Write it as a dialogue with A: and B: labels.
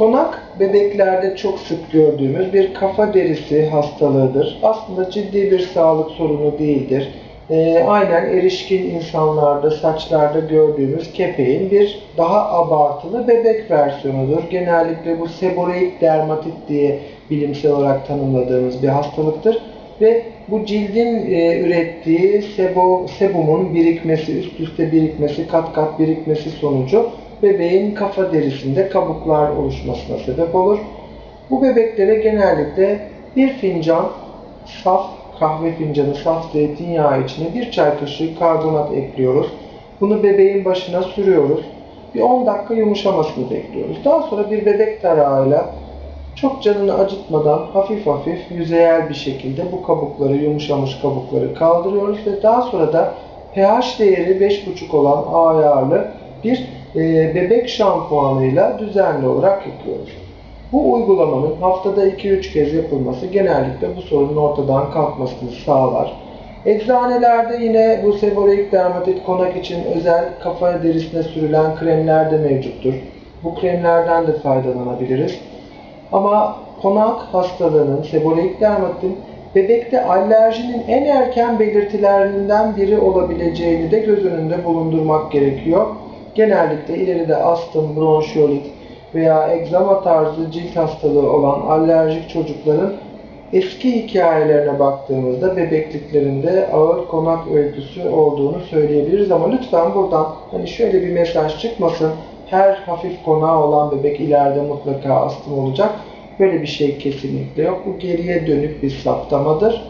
A: Konak bebeklerde çok sık gördüğümüz bir kafa derisi hastalığıdır. Aslında ciddi bir sağlık sorunu değildir. Ee, aynen erişkin insanlarda, saçlarda gördüğümüz kepeğin bir daha abartılı bebek versiyonudur. Genellikle bu seboreik dermatit diye bilimsel olarak tanımladığımız bir hastalıktır. Ve bu cildin e, ürettiği sebo, sebumun birikmesi, üst üste birikmesi, kat kat birikmesi sonucu bebeğin kafa derisinde kabuklar oluşmasına sebep olur. Bu bebeklere genellikle bir fincan saf kahve fincanı saf zeytinyağı içine bir çay kaşığı karbonat ekliyoruz. Bunu bebeğin başına sürüyoruz. Bir 10 dakika yumuşamasını bekliyoruz. Daha sonra bir bebek tarağıyla çok canını acıtmadan hafif hafif yüzeyel bir şekilde bu kabukları, yumuşamış kabukları kaldırıyoruz ve daha sonra da pH değeri 5,5 olan A ayarlı bir e, bebek şampuanıyla düzenli olarak yıkıyoruz. Bu uygulamanın haftada 2-3 kez yapılması genellikle bu sorunun ortadan kalkmasını sağlar. Eczanelerde yine bu seboreik dermatit konak için özel kafa derisine sürülen kremler de mevcuttur. Bu kremlerden de faydalanabiliriz. Ama konak hastalığının, seboreik dermatitin bebekte alerjinin en erken belirtilerinden biri olabileceğini de göz önünde bulundurmak gerekiyor. Genellikle ileride astım, bronşiolit veya egzama tarzı cilt hastalığı olan alerjik çocukların eski hikayelerine baktığımızda bebekliklerinde ağır konak öyküsü olduğunu söyleyebiliriz ama lütfen buradan hani şöyle bir mesaj çıkmasın. Her hafif konağı olan bebek ileride mutlaka astım olacak. Böyle bir şey kesinlikle yok. Bu geriye dönük bir saptamadır.